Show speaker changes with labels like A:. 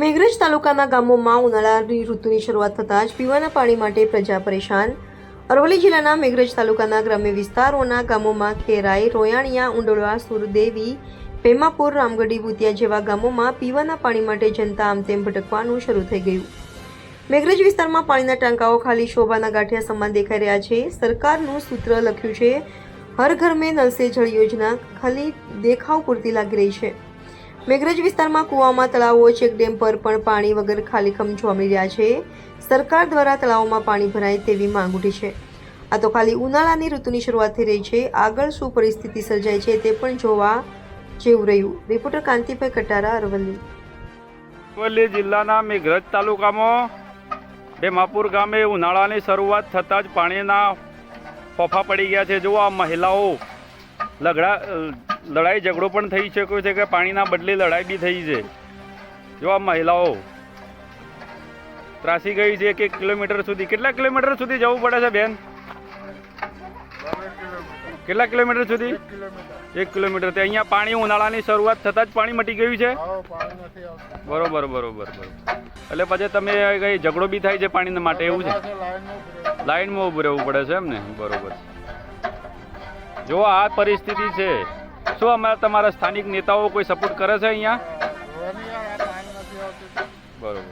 A: મેઘરજ તાલુકાના ગામોમાં ઉનાળાની ઋતુની શરૂઆત થતાં જ પીવાના પાણી માટે પ્રજા પરેશાન. અરવલ્લી જિલ્લાના મેઘરજ તાલુકાના ગ્રામ્ય વિસ્તારોના ગામોમાં ખેરાઈ, રોયાણિયા, ઉંડોળવા, સુરદેવી ભેમાપુર રામગઢી, ભૂતિયા જેવા ગામોમાં પીવાના પાણી માટે જનતા આમતેમ ભટકવાનું શરૂ થઈ ગયું. મેઘરજ વિસ્તારમાં પાણીના ટાંકાઓ ખાલી શોભાના ગાંઠિયા સમાન દેખાઈ રહ્યા છે. સરકારનું સૂત્ર લખ્યું છે, હર ઘર મેં નલ જળ યોજના. ખાલી દેખાવ પૂરતી લાગી રહી છે. મેઘરજ વિસ્તારમાં કૂવામાં તળાવો ચેકડેમ પર પણ પાણી વગર ખાલીખમ જોવા રહ્યા છે. સરકાર દ્વારા તળાવોમાં પાણી ભરાય તેવી માંગ ઉઠી છે. આ તો ખાલી ઉનાળાની ઋતુની શરૂઆત થઈ રહી છે. આગળ શું પરિસ્થિતિ સર્જાય છે તે પણ જોવા જેવું રહ્યું. રિપોર્ટર કાંતિભાઈ કટારા, અરવલ્લી.
B: અરવલ્લી જિલ્લાના મેઘરજ તાલુકામાં ભેમાપુર ગામે ઉનાળાની શરૂઆત થતાં જ પાણીના ફોફા પડી ગયા છે. જો આ મહિલાઓ લગડા લડાઈ ઝઘડો પણ થઈ શક્યો છે કે પાણીના બદલે લડાઈ બી થઈ છે. જો આ મહિલાઓ ત્રાસી ગઈ છે એક એક કિલોમીટર સુધી કેટલા કિલોમીટર સુધી જવું પડે છે બેન? કેટલા કિલોમીટર સુધી? એક કિલોમીટર. તે અહીંયા પાણી ઉનાળાની શરૂઆત થતાં જ પાણી મટી ગયું છે? બરોબર બરોબર બરોબર. એટલે પછી તમે કઈ ઝઘડો બી થાય છે પાણીના માટે એવું છે? લાઈનમાં ઊભું રહેવું પડે છે એમ ને? બરોબર. જો આ પરિસ્થિતિ છે શું અમારા તમારા સ્થાનિક નેતાઓ કોઈ સપોર્ટ કરે છે અહીંયા? બરોબર.